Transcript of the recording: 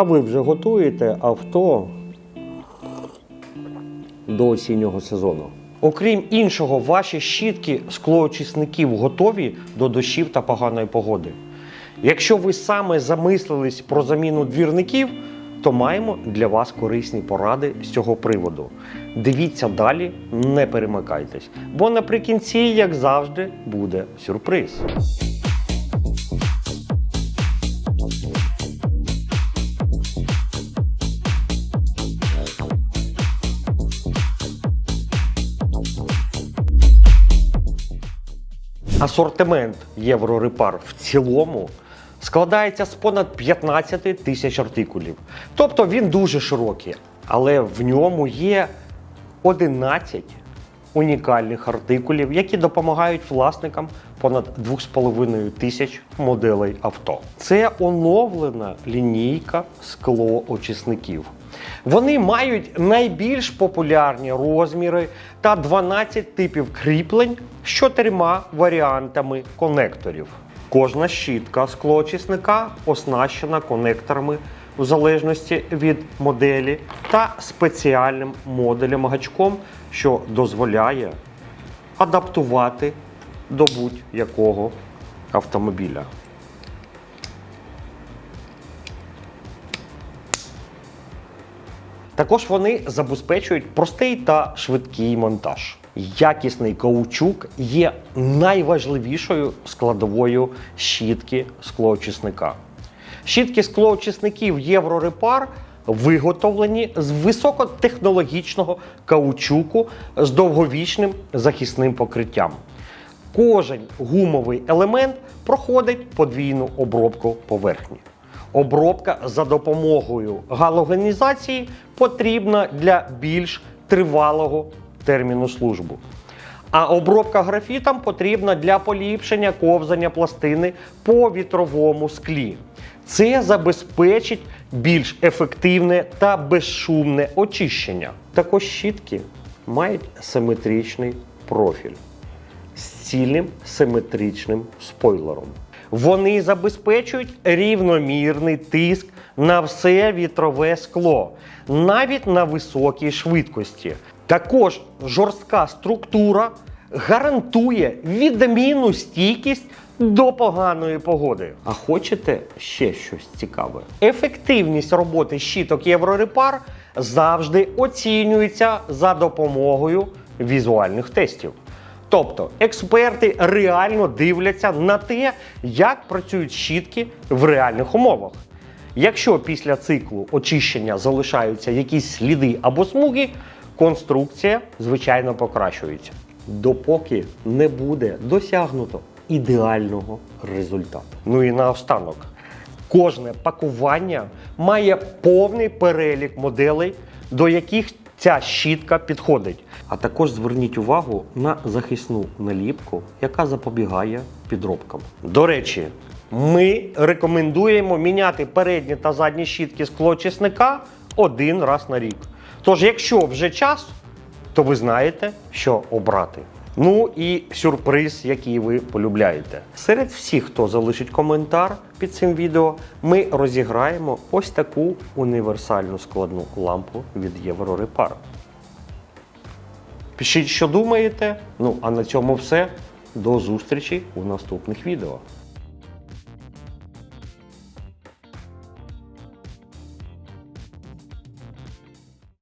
А ви вже готуєте авто до осіннього сезону. Окрім іншого, ваші щітки склоочисників готові до дощів та поганої погоди. Якщо ви саме замислились про заміну двірників, то маємо для вас корисні поради з цього приводу. Дивіться далі, не перемикайтесь, бо наприкінці, як завжди, буде сюрприз. Асортимент Єврорепар в цілому складається з понад 15 тисяч артикулів. Тобто він дуже широкий, але в ньому є 11 унікальних артикулів, які допомагають власникам понад 2,5 тисяч моделей авто. Це оновлена лінійка склоочисників. Вони мають найбільш популярні розміри та 12 типів кріплень з чотирма варіантами конекторів. Кожна щітка склоочисника оснащена конекторами в залежності від моделі та спеціальним модулем гачком, що дозволяє адаптувати до будь-якого автомобіля. Також вони забезпечують простий та швидкий монтаж. Якісний каучук є найважливішою складовою щітки склоочисника. Щітки склоочисників Єврорепар виготовлені з високотехнологічного каучуку з довговічним захисним покриттям. Кожен гумовий елемент проходить подвійну обробку поверхні. Обробка за допомогою галогенізації потрібна для більш тривалого терміну служби. А обробка графітом потрібна для поліпшення ковзання пластини по вітровому склі. Це забезпечить більш ефективне та безшумне очищення. Також щітки мають симетричний профіль з цільним симетричним спойлером. Вони забезпечують рівномірний тиск на все вітрове скло, навіть на високій швидкості. Також жорстка структура гарантує відмінну стійкість до поганої погоди. А хочете ще щось цікаве? Ефективність роботи щиток Єврорепар завжди оцінюється за допомогою візуальних тестів. Тобто експерти реально дивляться на те, як працюють щітки в реальних умовах. Якщо після циклу очищення залишаються якісь сліди або смуги, конструкція звичайно покращується. Допоки не буде досягнуто ідеального результату. Ну і наостанок. Кожне пакування має повний перелік моделей, до яких ця щітка підходить. А також зверніть увагу на захисну наліпку, яка запобігає підробкам. До речі, ми рекомендуємо міняти передні та задні щітки склочисника один раз на рік. Тож, якщо вже час, то ви знаєте, що обрати. Ну і сюрприз, який ви полюбляєте. Серед всіх, хто залишить коментар під цим відео, ми розіграємо ось таку універсальну складну лампу від Єврорепар. Пишіть, що думаєте. Ну а на цьому все. До зустрічі у наступних відео.